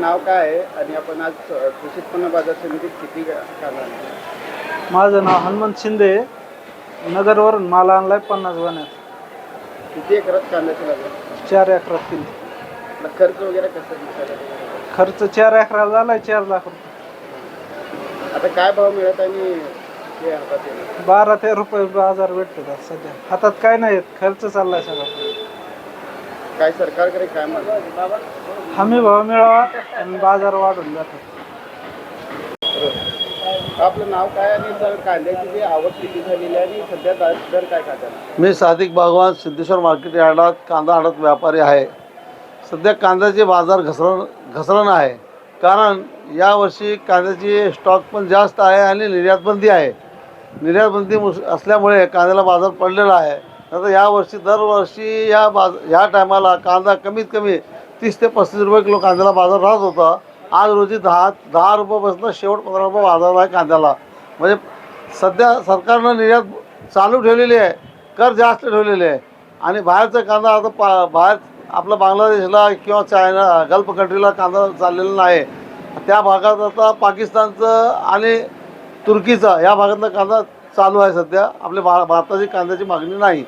नाव काय आहे? आणि आपण आज कृषी उत्पन्न बाजार समितीत किती आणला? माझं नाव हनुमंत शिंदे नगरवरून माल आणलाय पन्नास गोण्यात किती एकरात कांद्याची लागेल चार एकरातील आपला खर्च वगैरे कसं? खर्च चार एकराला झालाय चार लाख रुपये. आता काय भाव मिळत आणि? बारा तेरा रुपये बाजार भेटतो सध्या. हातात काय नाही खर्च चाललाय सगळा. काय सरकारकडे काय मागणी हमी भाव मिळावा आणि बाजार वाढून जातो. आपलं नाव काय आणि सर कांद्याची जी आवक किती झालेली आहे आणि सध्या दर दर काय खात्याला मी सादिक बागवान सिद्धेश्वर मार्केट यार्डात कांदा आडत व्यापारी आहे. सध्या कांद्याचे बाजार घसरण घसरण आहे. कारण यावर्षी कांद्याची स्टॉक पण जास्त आहे आणि निर्यात बंदी आहे. निर्यात बंदी मुस असल्यामुळे कांद्याला बाजार पडलेला आहे. आता यावर्षी दरवर्षी या बाज ह्या टायमाला कांदा कमीत कमी तीस ते पस्तीस रुपये किलो कांद्याला बाजार राहत होता. आज रोजी दहा दहा रुपयापासून शेवट पंधरा रुपये बाजार आहे कांद्याला. म्हणजे सध्या सरकारनं निर्यात चालू ठेवलेली आहे कर जास्त ठेवलेले आहे. आणि बाहेरचा कांदा आता पा बाहेर आपला बांगलादेशला किंवा चायना गल्फ कंट्रीला कांदा चाललेला नाही. त्या भागात आता पाकिस्तानचं आणि तुर्कीचा या भागातला कांदा चालू आहे सध्या. आपल्या भा भारताची कांद्याची मागणी नाही.